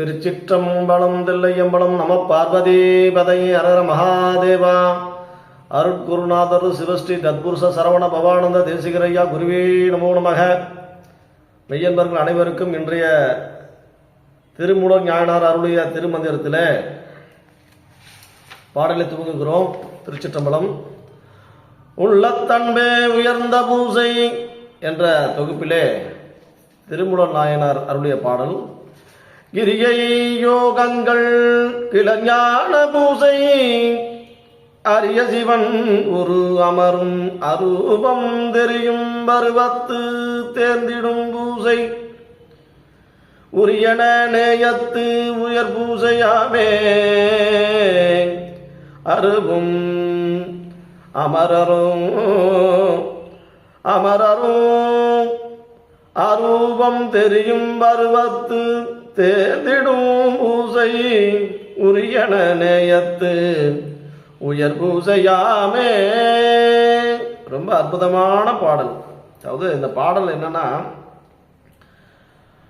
திருச்சிற்றம்பலம் தில்லையம்பலம் நம பார்வதி பதை அரர மகாதேவா. அருட்குருநாதர் சிவஸ்ரீ தத்புருஷ சரவண பவானந்த தேசிகரையா குருவே நமோ நமக. மெய்யன்பர்கள் அனைவருக்கும் இன்றைய திருமுடர் ஞானார் அருளிய திருமந்திரத்தில் பாடலை துவங்குகிறோம். திருச்சிற்றம்பலம். உள்ளத்தன்பே உயர்ந்த பூசை என்ற தொகுப்பிலே திருமுடர் நாயனார் அருளிய பாடல் கிரியை யோகங்கள் கிளஞான பூசை அரிய சிவன் ஒரு அமரும் அரூபம் தெரியும் பருவத்து தேர்ந்திடும் பூசை. உரியன நேயத்து உயர் பூசையாமே அருவும் அமரரும் அமரரும் அரூபம் தெரியும் பருவத்து தேர்ந்திடும் பூசை உரியன நேயத்து. உயர் பூசையாமே. ரொம்ப அற்புதமான பாடல். அதாவது இந்த பாடல் என்னன்னா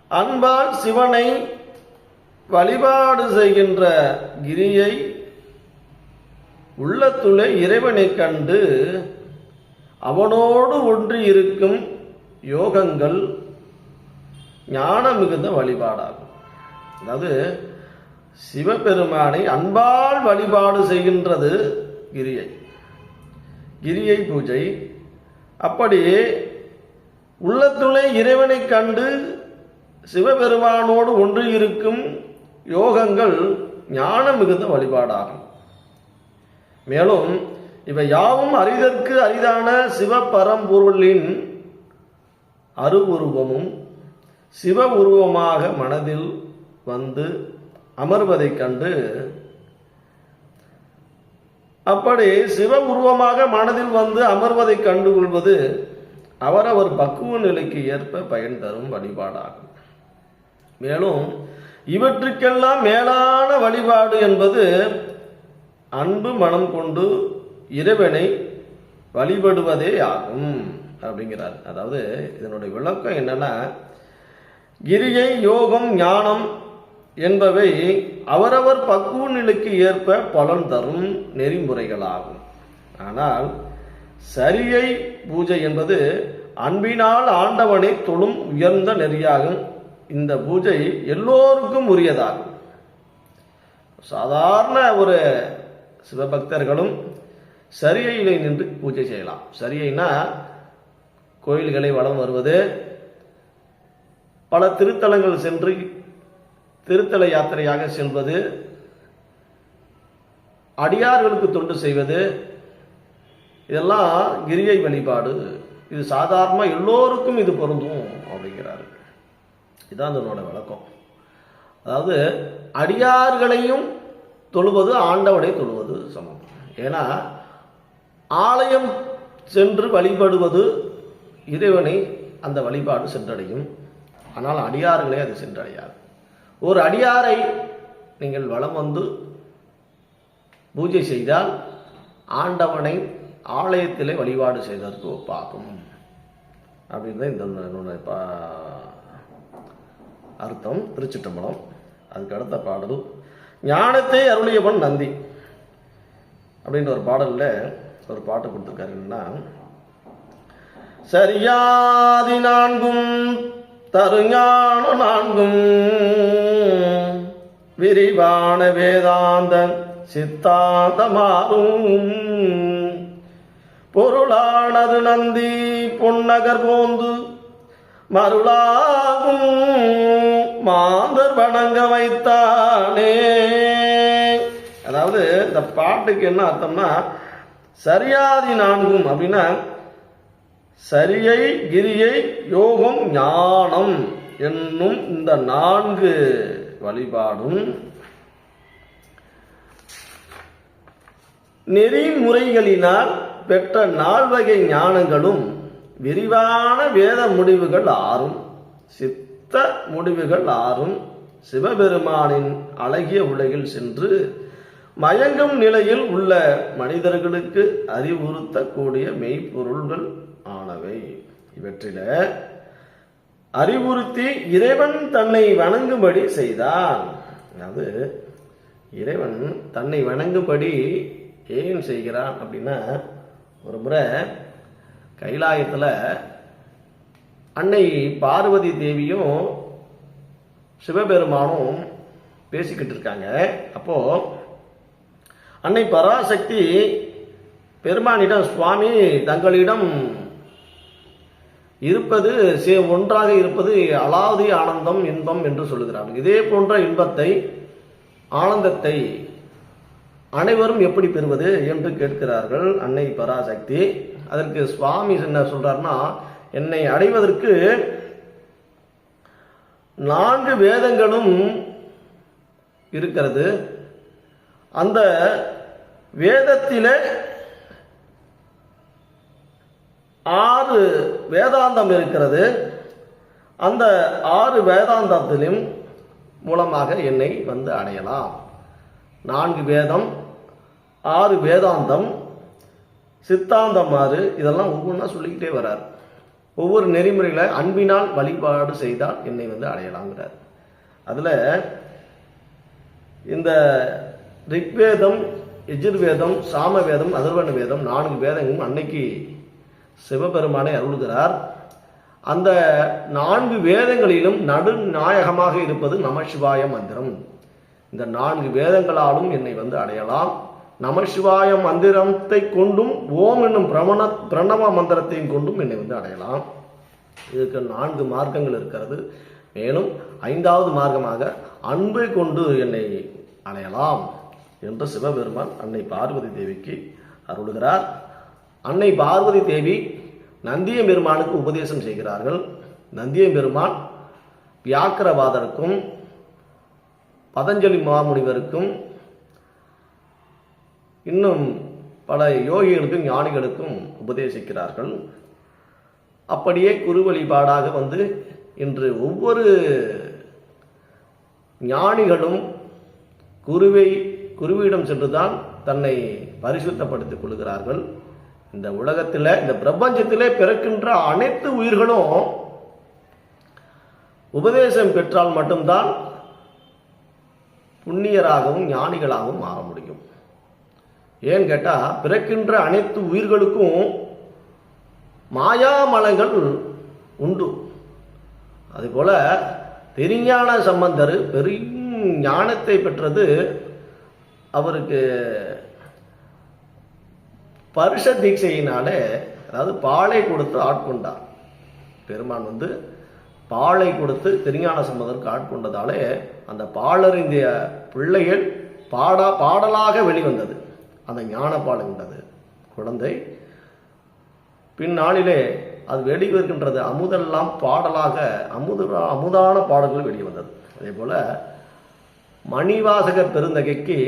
அன்பால் சிவனை வழிபாடு செய்கின்ற கிரியை உள்ளத்துளை இறைவனை கண்டு அவனோடு ஒன்றி இருக்கும் யோகங்கள் ஞான மிகுந்த வழிபாடாகும். அதாவது சிவபெருமானை அன்பால் வழிபாடு செய்கின்றது கிரியை. கிரியை பூஜை. அப்படி உள்ளத்துளை இறைவனை கண்டு சிவபெருமானோடு ஒன்று இருக்கும் யோகங்கள் ஞானம் மிகுந்த வழிபாடாகும். மேலும் இவை யாவும் அரிதற்கு அரிதான சிவபரம்பொருளின் அருவுருவமும் சிவ உருவமாக மனதில் வந்து அமர்வதைக் கண்டு அப்படி சிவ உருவமாக மனதில் வந்து அமர்வதை கண்டு கொள்வது அவரவர் பக்குவ நிலைக்கு ஏற்ப பயன் தரும் வழிபாடாகும். மேலும் இவற்றுக்கெல்லாம் மேலான வழிபாடு என்பது அன்பு மனம் கொண்டு இறைவனை வழிபடுவதே ஆகும் அப்படிங்கிறார். அதாவது இதனுடைய விளக்கம் என்னன்னா கிரியை யோகம் ஞானம் என்பவை அவரவர் பக்குவ நிலைக்கு ஏற்ப பலன் தரும் நெறிமுறைகளாகும். ஆனால் சரியை பூஜை என்பது அன்பினால் ஆண்டவனை தொழும் உயர்ந்த நெறியாகும். இந்த பூஜை எல்லோருக்கும் உரியதாகும். சாதாரண ஒரு சிவபக்தர்களும் சரியையிலே நின்று பூஜை செய்யலாம். சரியைனா கோயில்களை வலம் வருவது பல திருத்தலங்கள் சென்று திருத்தல யாத்திரையாக செல்வது அடியார்களுக்கு தொண்டு செய்வது இதெல்லாம் கிரியை வழிபாடு. இது சாதாரணமாக எல்லோருக்கும் இது பொருந்தும் அப்படிங்கிறாரு. இதுதான் அதனோட விளக்கம் அதாவது அடியார்களையும் தொழுவது ஆண்டவனை தொழுவது சமம். ஏன்னா ஆலயம் சென்று வழிபடுவது இறைவனை அந்த வழிபாடு சென்றடையும். ஆனால் அடியார்களே அது சென்றடையாது. ஒரு அடியாரை நீங்கள் வலம் வந்து பூஜை செய்தால் ஆண்டவனை ஆலயத்திலே வழிபாடு செய்ததற்கு ஒப்பாகும். அப்படின்னு தான் இந்த பா- அர்த்தம். திருச்சிட்டம்பலம் அதுக்கு அடுத்த பாடல் ஞானத்தை அருளியவன் நந்தி. அப்படின்ற ஒரு பாடலில் ஒரு பாட்டு கொடுத்துருக்காரு என்னன்னா சரியாதி நான்கும் தருஞான நான்கும். விரிவான வேதாந்த சித்தாந்தமாறும் பொருளானது நந்தி பொன்னகர் போந்து மருளாகும். மாந்தர் வணங்க வைத்தானே. அதாவது இந்த பாட்டுக்கு என்ன அர்த்தம்னா சரியாதி நான்கும் அப்படின்னா சரியை கிரியை யோகம் ஞானம் என்னும் இந்த நான்கு வழிபாடும் நெறிமுறைகளினால் பெற்ற நால்வகை ஞானங்களும் விரிவான வேத முடிவுகள் ஆறும். சித்த முடிவுகள் ஆறும். சிவபெருமானின் அழகிய உலகில் சென்று மயங்கும் நிலையில் உள்ள மனிதர்களுக்கு அறிவுறுத்தக்கூடிய மெய்ப்பொருள்கள் ஆனவை. இவற்றில அறிவுறுத்தி இறைவன் தன்னை வணங்கும்படி செய்தான். அதாவது இறைவன் தன்னை வணங்கும்படி ஏன் செய்கிறான் அப்படின்னா ஒரு முறை கைலாயத்தில் அன்னை பார்வதி தேவியும் சிவபெருமானும் பேசிக்கிட்டு இருக்காங்க. அப்போ அன்னை பராசக்தி பெருமானிடம் சுவாமி தங்களிடம் இருப்பது சே- ஒன்றாக இருப்பது அலாதி ஆனந்தம் இன்பம் என்று சொல்லுகிறார்கள். இதே போன்ற இன்பத்தை ஆனந்தத்தை அனைவரும் எப்படி பெறுவது என்று கேட்கிறார்கள் அன்னை பராசக்தி. அதற்கு சுவாமி என்ன சொல்றாருன்னா என்னை அடைவதற்கு நான்கு வேதங்களும் இருக்கிறது. அந்த வேதத்திலே ஆறு வேதாந்தம் இருக்கிறது. அந்த ஆறு வேதாந்தத்திலும் மூலமாக என்னை வந்து அடையலாம். நான்கு வேதம் ஆறு வேதாந்தம் சித்தாந்தம் ஆறு இதெல்லாம் ஒவ்வொன்றா சொல்லிக்கிட்டே வரார். ஒவ்வொரு நெறிமுறையில் அன்பினால் வழிபாடு செய்தால் என்னை வந்து அடையலாங்கிறார். அதில் இந்த ரிக்வேதம் எஜுர்வேதம் சாமவேதம் அதர்வண வேதம் நான்கு வேதங்களும் அன்னைக்கு சிவபெருமானை அருள்கிறார். அந்த நான்கு வேதங்களிலும் நடுநாயகமாக இருப்பது நமசிவாய மந்திரம். இந்த நான்கு வேதங்களாலும் என்னை வந்து அடையலாம். நமசிவாய மந்திரத்தை கொண்டும் ஓம் என்னும் பிரமண பிரணவ மந்திரத்தையும் கொண்டும் என்னை வந்து அடையலாம். இதுக்கு நான்கு மார்க்கங்கள் இருக்கிறது. மேலும் ஐந்தாவது மார்க்கமாக அன்பை கொண்டு என்னை அடையலாம் என்று சிவபெருமான் அன்னை பார்வதி தேவிக்கு அருளுகிறார். அன்னை பார்வதி தேவி நந்திய பெருமானுக்கு உபதேசம் செய்கிறார்கள். நந்திய பெருமான் வியாக்கிரவாதருக்கும் பதஞ்சலி மாமுனிவருக்கும் இன்னும் பல யோகிகளுக்கும் ஞானிகளுக்கும் உபதேசிக்கிறார்கள். அப்படியே குரு வழிபாடாக வந்து இன்று ஒவ்வொரு ஞானிகளும் குருவை குருவிடம் சென்றுதான் தன்னை பரிசுத்தப்படுத்திக் கொள்கிறார்கள். இந்த உலகத்தில் இந்த பிரபஞ்சத்தில் பிறக்கின்ற அனைத்து உயிர்களும் உபதேசம் பெற்றால் மட்டும்தான் புண்ணியராகவும் ஞானிகளாகவும் ஆக முடியும். ஏன்னு கேட்டால் பிறக்கின்ற அனைத்து உயிர்களுக்கும் மாயாமலங்கள் உண்டு. அதுபோல பெருஞான சம்பந்தர் பெரும் ஞானத்தை பெற்றது அவருக்கு பருஷ தீட்சையினாலே அதாவது பாலை கொடுத்து ஆட்கொண்டார். பெருமான் வந்து பாலை கொடுத்து திருஞான சம்பந்தருக்கு ஆட்கொண்டதாலே அந்த பாலறிந்திய பிள்ளைகள் பாடா பாடலாக வெளிவந்தது. அந்த ஞான பால் உண்டது குழந்தை பின்னாளிலே அது வெளிவருகின்றது. அமுதெல்லாம் பாடலாக அமுது அமுதான பாடல்கள் வெளிவந்தது. அதே போல மணிவாசகர் பெருந்தகைக்கு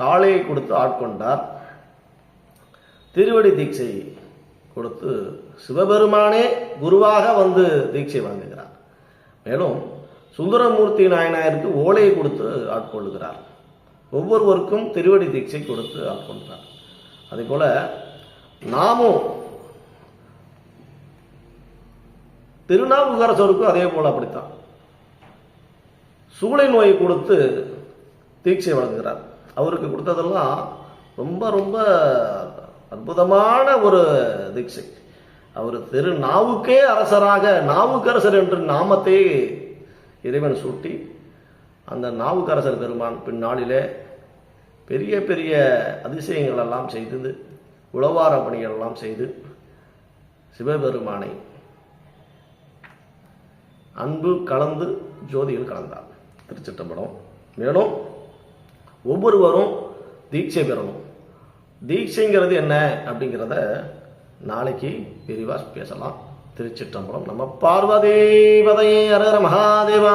காளையை கொடுத்து ஆட்கொண்டார். திருவடி தீட்சை கொடுத்து சிவபெருமானே குருவாக வந்து தீட்சை வழங்குகிறார். மேலும் சுந்தரமூர்த்தி நாயனாருக்கு ஓலையை கொடுத்து ஆட்கொள்ளுகிறார். ஒவ்வொருவருக்கும் திருவடி தீட்சை கொடுத்து ஆட்கொள்கிறார். அதே போல நாமும் திருநாவுக்கரசருக்கும் அதே போல அப்படித்தான். சூளை நோயை கொடுத்து தீட்சை வழங்குகிறார். அவருக்கு கொடுத்ததெல்லாம் ரொம்ப ரொம்ப அற்புதமான ஒரு தீட்சை. அவர் திரு நாவுக்கே அரசராக நாவுக்கரசர் என்ற நாமத்தை இறைவன் சூட்டி அந்த நாவுக்கரசர் பெருமான் பின்னாளிலே பெரிய பெரிய அதிசயங்கள் எல்லாம் செய்து உளவார பணிகள் எல்லாம் செய்து சிவபெருமானை அன்பு கலந்து ஜோதியில் கலந்தார். திருச்சிட்டம்பலம் மேலும் ஒவ்வொருவரும் தீட்சை பெறணும். தீட்சைங்கிறது என்ன அப்படிங்கிறத நாளைக்கு விரிவாக பேசலாம். திருச்சிற்றம்பலம் நம்ம பார்வதேவதையே அரர மகாதேவா.